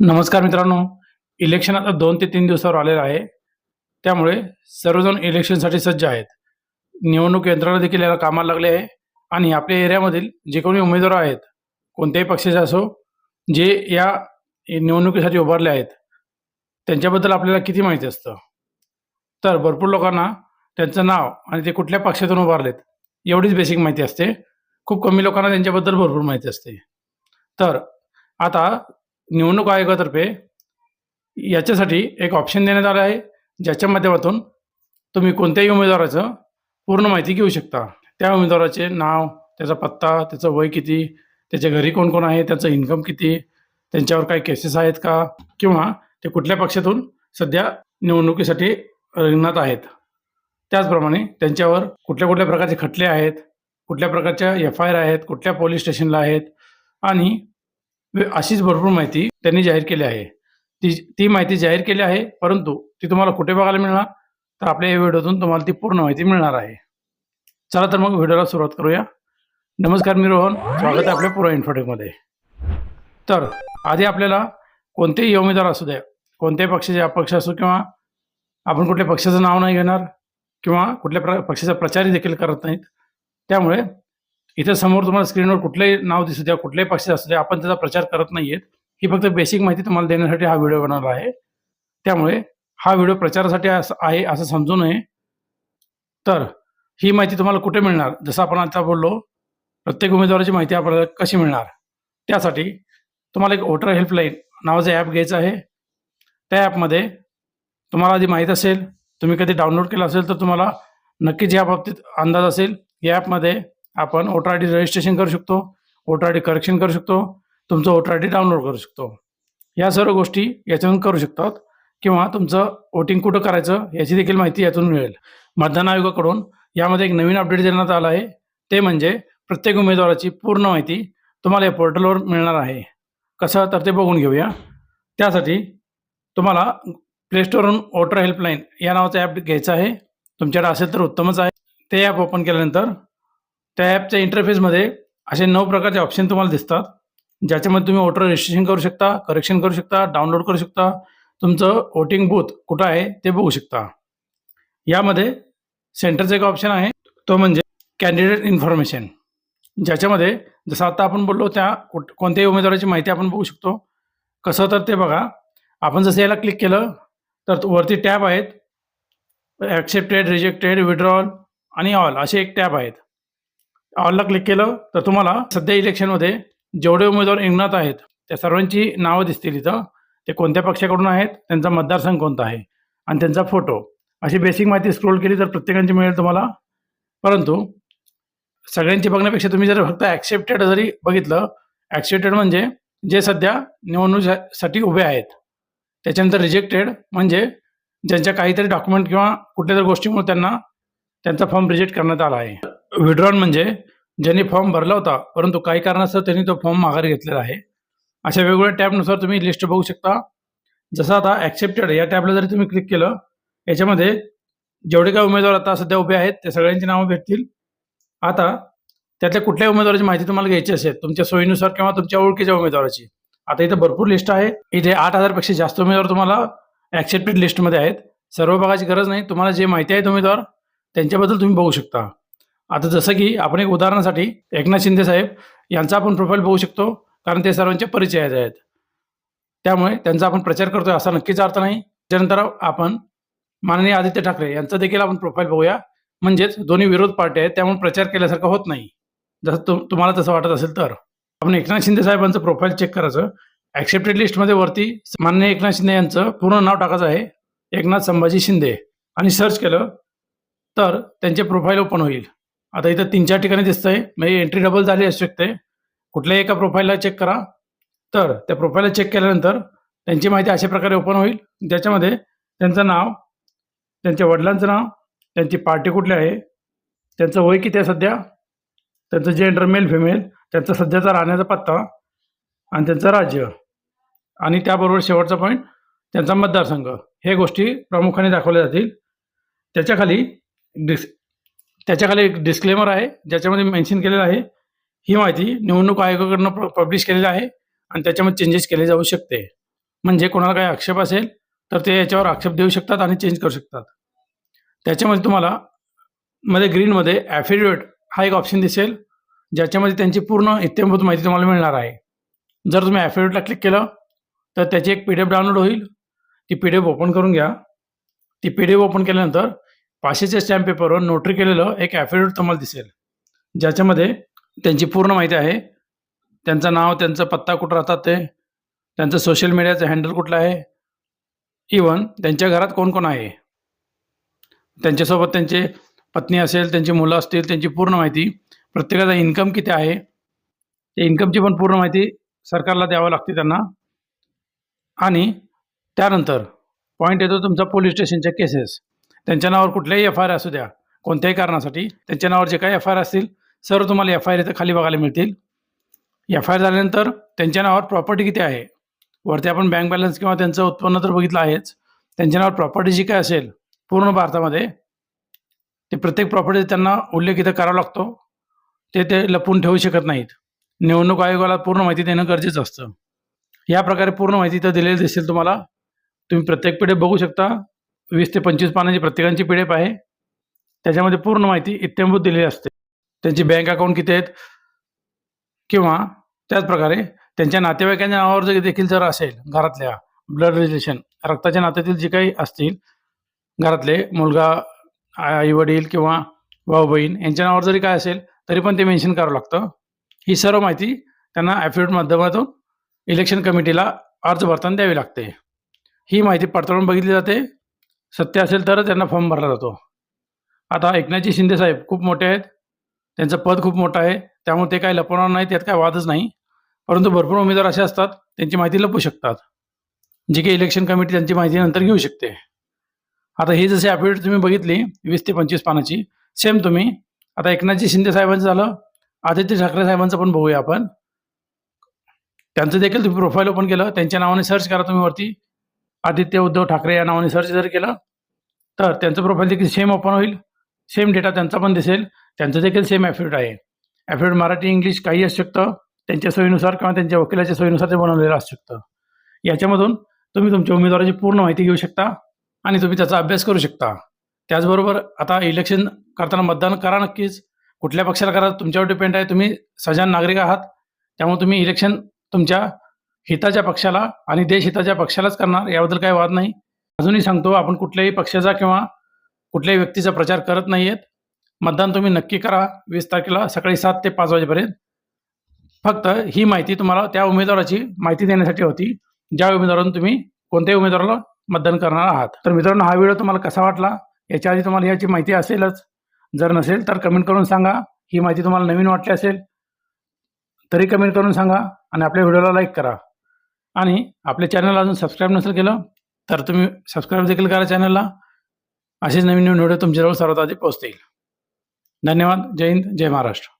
नमस्कार मित्रांनो. इलेक्शन आता दोन ते तीन दिवसावर आलेलं आहे. त्यामुळे सर्वजण इलेक्शनसाठी सज्ज आहेत. निवडणूक यंत्रणा देखील याला कामाला लागले आहे. आणि आपल्या एरियामधील जे कोणी उमेदवार आहेत कोणत्याही पक्षाचे असो जे या निवडणुकीसाठी उभारले आहेत त्यांच्याबद्दल आपल्याला किती माहिती असतं? तर भरपूर लोकांना त्यांचं नाव आणि ते कुठल्या पक्षातून उभारलेत एवढीच बेसिक माहिती असते. खूप कमी लोकांना त्यांच्याबद्दल भरपूर माहिती असते. तर आता निवडणूक आयोगातर्फे याच्यासाठी एक ऑप्शन देण्यात आलं आहे. ज्याच्या माध्यमातून तुम्ही कोणत्याही उमेदवाराचं पूर्ण माहिती घेऊ शकता. त्या उमेदवाराचे नाव त्याचा पत्ता त्याचं वय किती त्याच्या घरी कोण कोण आहे त्याचं इन्कम किती त्यांच्यावर काही केसेस आहेत का किंवा ते कुठल्या पक्षातून सध्या निवडणुकीसाठी रिंगणात आहेत. त्याचप्रमाणे त्यांच्यावर कुठल्या कुठल्या प्रकारचे खटले आहेत कुठल्या प्रकारच्या एफ आय आर आहेत कुठल्या पोलीस स्टेशनला आहेत आणि अशीच भरपूर माहिती त्यांनी जाहीर केली आहे. ती ती माहिती जाहीर केली आहे परंतु ती तुम्हाला कुठे बघायला मिळणार? तर आपल्या या व्हिडिओतून तुम्हाला ती पूर्ण माहिती मिळणार आहे. चला तर मग व्हिडिओला सुरुवात करूया. नमस्कार मी रोहन. स्वागत आहे आपल्या पुरा इन्फोटेकमध्ये. तर आधी आपल्याला कोणतेही उमेदवार असू द्या कोणत्याही पक्षाचे अपक्ष असो किंवा आपण कुठल्या पक्षाचं नाव नाही घेणार किंवा कुठल्या प्र पक्षाचा प्रचारही देखील करत नाहीत त्यामुळे इथे समोर तुम्हाला स्क्रीनवर कुठलंही नाव दिसू द्या कुठल्याही पक्षाचं असू द्या आपण त्याचा प्रचार करत नाही आहेत ही फक्त बेसिक माहिती तुम्हाला देण्यासाठी हा व्हिडिओ बनवला आहे. त्यामुळे हा व्हिडिओ प्रचारासाठी आहे असं समजू नये. तर ही माहिती तुम्हाला कुठे मिळणार? जसं आपण आता बोललो प्रत्येक उमेदवाराची माहिती आपल्याला कशी मिळणार? त्यासाठी तुम्हाला एक वोटर हेल्पलाईन नावाचं ॲप घ्यायचं आहे. त्या ॲपमध्ये तुम्हाला आधी माहीत असेल तुम्ही कधी डाउनलोड केलं असेल तर तुम्हाला नक्कीच या बाबतीत अंदाज असेल. या ॲपमध्ये आपण वोटर आय डी रजिस्ट्रेशन करू शकतो वोटर आय डी करेक्शन करू शकतो तुमचं वोटर आय डी डाउनलोड करू शकतो. या सर्व गोष्टी याच्यातून करू शकतात किंवा तुमचं वोटिंग कुठं करायचं याची देखील माहिती यातून मिळेल. मतदान आयोगाकडून यामध्ये एक नवीन अपडेट देण्यात आलं आहे. ते म्हणजे प्रत्येक उमेदवाराची पूर्ण माहिती तुम्हाला या पोर्टलवर मिळणार आहे. कसं? तर ते बघून घेऊया. त्यासाठी तुम्हाला प्लेस्टोरवरून वोटर हेल्पलाईन या नावाचं ॲप घ्यायचं आहे. तुमच्याकडे असेल तर उत्तमच आहे. ते ॲप ओपन केल्यानंतर त्या ॲपच्या इंटरफेसमध्ये असे नऊ प्रकारचे ऑप्शन तुम्हाला दिसतात. ज्याच्यामध्ये तुम्ही वोटर रजिस्ट्रेशन करू शकता करेक्शन करू शकता डाउनलोड करू शकता. तुमचं वोटिंग बूथ कुठं आहे ते बघू शकता. यामध्ये सेंटरचं एक ऑप्शन आहे. तो म्हणजे कॅन्डिडेट इन्फॉर्मेशन ज्याच्यामध्ये जसं आता आपण बोललो त्या कुठ कोणत्याही उमेदवाराची माहिती आपण बघू शकतो. कसं तर ते बघा. आपण जसं याला क्लिक केलं तर वरती टॅब आहेत. ॲक्सेप्टेड रिजेक्टेड विड्रॉल आणि ऑल असे एक टॅब आहेत. ऑलला क्लिक केलं तर तुम्हाला सध्या इलेक्शनमध्ये जेवढे उमेदवार रिंगणात आहेत त्या सर्वांची नावं दिसतील इथं. ते कोणत्या पक्षाकडून आहेत त्यांचा मतदारसंघ कोणता आहे आणि त्यांचा फोटो. अशी बेसिक माहिती स्क्रोल केली तर प्रत्येकांची मिळेल तुम्हाला. परंतु सगळ्यांची बघण्यापेक्षा तुम्ही जर फक्त ॲक्सेप्टेड जरी बघितलं ॲक्सेप्टेड म्हणजे जे सध्या निवडणुकीसाठी उभे आहेत त्याच्यानंतर रिजेक्टेड म्हणजे ज्यांच्या काहीतरी डॉक्युमेंट किंवा कुठल्या तरी गोष्टीमुळे त्यांना त्यांचा फॉर्म रिजेक्ट करण्यात आला आहे. विड्रॉन म्हणजे ज्यांनी फॉर्म भरला होता परंतु काही कारणास्तव त्यांनी तो फॉर्म माघारी घेतलेला आहे. अशा वेगवेगळ्या टॅबनुसार तुम्ही लिस्ट बघू शकता. जसं आता ॲक्सेप्टेड या टॅबला जरी तुम्ही क्लिक केलं याच्यामध्ये जेवढे काही उमेदवार आता सध्या उभे आहेत ते सगळ्यांची नावं भेटतील. आता त्यातल्या कुठल्याही उमेदवाराची माहिती तुम्हाला घ्यायची असेल तुमच्या सोयीनुसार किंवा तुमच्या ओळखीच्या उमेदवाराची. आता इथं भरपूर लिस्ट आहे. इथे आठ हजारपेक्षा जास्त उमेदवार तुम्हाला ॲक्सेप्टेड लिस्टमध्ये आहेत. सर्व बघायची गरज नाही. तुम्हाला जे माहिती आहेत उमेदवार त्यांच्याबद्दल तुम्ही बघू शकता. आता जसं की आपण एक उदाहरणासाठी एकनाथ शिंदे साहेब यांचा आपण प्रोफाईल बघू शकतो कारण ते सर्वांचे परिचय आहेत. त्यामुळे त्यांचा आपण प्रचार करतोय असा नक्कीच अर्थ नाही. त्यानंतर आपण माननीय आदित्य ठाकरे यांचा देखील आपण प्रोफाईल बघूया. म्हणजेच दोन्ही विरोध पार्टी आहेत त्यामुळे प्रचार केल्यासारखं होत नाही. जसं तु तुम्हाला तसं वाटत असेल तर. आपण एकनाथ शिंदे साहेबांचं प्रोफाईल चेक करायचं. ॲक्सेप्टेड लिस्टमध्ये वरती माननीय एकनाथ शिंदे यांचं पूर्ण नाव टाकायचं आहे. एकनाथ संभाजी शिंदे. आणि सर्च केलं तर त्यांचे प्रोफाईल ओपन होईल. आता इथं तीन चार ठिकाणी दिसतंय. म्हणजे एंट्री डबल झाली असू शकते. कुठल्याही एका प्रोफाईलला चेक करा. तर त्या प्रोफाईलला चेक केल्यानंतर त्यांची माहिती अशा प्रकारे ओपन होईल. ज्याच्यामध्ये त्यांचं नाव त्यांच्या वडिलांचं नाव त्यांची पार्टी कुठली आहे त्यांचं वय किती आहे सध्या त्यांचं जेंडर मेल फिमेल त्यांचा सध्याचा राहण्याचा पत्ता आणि त्यांचं राज्य. आणि त्याबरोबर शेवटचा पॉईंट त्यांचा मतदारसंघ. हे गोष्टी प्रामुख्याने दाखवल्या जातील. त्याच्याखाली डिस त्याच्याखाली एक डिस्क्लेमर आहे ज्याच्यामध्ये मेन्शन केलेलं आहे. ही माहिती निवडणूक आयोगाकडनं पब्लिश केलेली आहे आणि त्याच्यामध्ये चेंजेस केले जाऊ शकते. म्हणजे कोणाला काही आक्षेप असेल तर ते याच्यावर आक्षेप देऊ शकतात आणि चेंज करू शकतात. त्याच्यामध्ये तुम्हाला मध्ये ग्रीनमध्ये ॲफिडेविट हा एक ऑप्शन दिसेल ज्याच्यामध्ये त्यांची पूर्ण इत्यंभूत माहिती तुम्हाला मिळणार आहे. जर तुम्ही ॲफिडेविटला क्लिक केलं तर त्याची एक पी डी एफ डाउनलोड होईल. ती पी डी एफ ओपन करून घ्या. ती पी डी एफ ओपन केल्यानंतर पाचशेच्या स्टॅम्प पेपरवर नोटरी केलेलं एक ॲफिडेविट तुम्हाला दिसेल. ज्याच्यामध्ये त्यांची पूर्ण माहिती आहे. त्यांचं नाव त्यांचा पत्ता कुठं राहतात ते त्यांचं सोशल मीडियाचं हँडल कुठलं आहे. इवन त्यांच्या घरात कोण कोण आहे. त्यांच्यासोबत त्यांचे पत्नी असेल त्यांची मुलं असतील त्यांची पूर्ण माहिती प्रत्येकाचा इन्कम किती आहे त्या इन्कमची पण पूर्ण माहिती सरकारला द्यावं लागते त्यांना. आणि त्यानंतर पॉईंट येतो तुमचा पोलीस स्टेशनच्या केसेस त्यांच्या नावावर कुठल्याही एफ आय आर असू द्या कोणत्याही कारणासाठी त्यांच्या नावावर जे काही एफ आय आर असतील सर्व तुम्हाला एफ आय आर इथं खाली बघायला मिळतील. एफ आय आर झाल्यानंतर त्यांच्या नावावर प्रॉपर्टी किती आहे? वरती आपण बँक बॅलन्स किंवा त्यांचं उत्पन्न तर बघितलं आहेच. त्यांच्या नावावर प्रॉपर्टी जी काय असेल पूर्ण भारतामध्ये ते प्रत्येक प्रॉपर्टी त्यांना उल्लेख इथं करावा लागतो. ते ते लपवून ठेवू शकत नाहीत. निवडणूक आयोगाला पूर्ण माहिती देणं गरजेचं असतं. या प्रकारे पूर्ण माहिती इथं दिलेली दिसेल तुम्हाला. तुम्ही प्रत्येक पिढे बघू शकता. वीस ते पंचवीस पानांची प्रत्येकांची पी आहे. त्याच्यामध्ये पूर्ण माहिती इत्यंभूत दिलेली असते. त्यांची बँक अकाउंट किती आहेत? किंवा त्याचप्रकारे त्यांच्या नातेवाईकांच्या नावावर जर देखील जर असेल घरातल्या ब्लड रिलेशन रक्ताच्या नात्यातील जे काही असतील घरातले मुलगा आई वडील किंवा भाऊ बहीण यांच्या नावावर जरी काय असेल तरी पण ते मेन्शन करावं लागतं. ही सर्व माहिती त्यांना ॲफिडेविट माध्यमातून इलेक्शन कमिटीला अर्ज भरताना द्यावी लागते. ही माहिती पडताळून बघितली जाते. सत्य असेल तरच त्यांना फॉर्म भरला जातो. आता एकनाथजी शिंदे साहेब खूप मोठे आहेत. त्यांचं पद खूप मोठं आहे. त्यामुळे ते काही लपवणार नाही त्यात काय वादच नाही. परंतु भरपूर उमेदवार असे असतात त्यांची माहिती लपवू शकतात. जी काही इलेक्शन कमिटी त्यांची माहिती नंतर घेऊ शकते. आता ही जशी ॲफिडेविट तुम्ही बघितली वीस ते पंचवीस पानाची सेम तुम्ही. आता एकनाथजी शिंदे साहेबांचं झालं. आदित्य ठाकरे साहेबांचं पण बघूया आपण. त्यांचं देखील तुम्ही प्रोफाईल ओपन केलं. त्यांच्या नावाने सर्च करा तुम्ही वरती. आदित्य उद्धव ठाकरे या नावाने सर्च जर केलं तर त्यांचं प्रोफाईल देखील सेम ओपन होईल. सेम डेटा त्यांचा पण दिसेल. त्यांचं देखील सेम ॲफिडेविट आहे. ॲफिडेविट मराठी इंग्लिश काही असू शकतं. त्यांच्या सोयीनुसार किंवा त्यांच्या वकिलाच्या सोयीनुसार ते बनवलेलं असू शकतं. याच्यामधून तुम्ही तुमच्या उमेदवाराची पूर्ण माहिती घेऊ शकता आणि तुम्ही त्याचा अभ्यास करू शकता. त्याचबरोबर आता इलेक्शन करताना मतदान करा नक्कीच. कुठल्या पक्षाला करा तुमच्यावर डिपेंड आहे. तुम्ही सजान नागरिक आहात. त्यामुळे तुम्ही इलेक्शन तुमच्या हिताच्या पक्षाला आणि देशहिताच्या पक्षालाच करणार याबद्दल काही वाद नाही. अजूनही सांगतो आपण कुठल्याही पक्षाचा किंवा कुठल्याही व्यक्तीचा प्रचार करत नाही आहेत मतदान तुम्ही नक्की करा वीस तारखेला सकाळी सात ते पाच वाजेपर्यंत. फक्त ही माहिती तुम्हाला त्या उमेदवाराची माहिती देण्यासाठी होती ज्या उमेदवारांना तुम्ही कोणत्याही उमेदवाराला मतदान करणार आहात. तर मित्रांनो हा व्हिडिओ तुम्हाला कसा वाटला? याच्या आधी तुम्हाला याची माहिती असेलच. जर नसेल तर कमेंट करून सांगा. ही माहिती तुम्हाला नवीन वाटली असेल तरी कमेंट करून सांगा आणि आपल्या व्हिडिओला लाईक करा. आणि आपल्या चॅनल अजून सबस्क्राईब नसेल केलं तर तुम्ही सबस्क्राईब देखील करा चॅनलला. असेच नवीन नवीन व्हिडिओ तुमच्याजवळ सर्वात आधी पोहोचतील. धन्यवाद. जय हिंद. जय महाराष्ट्र.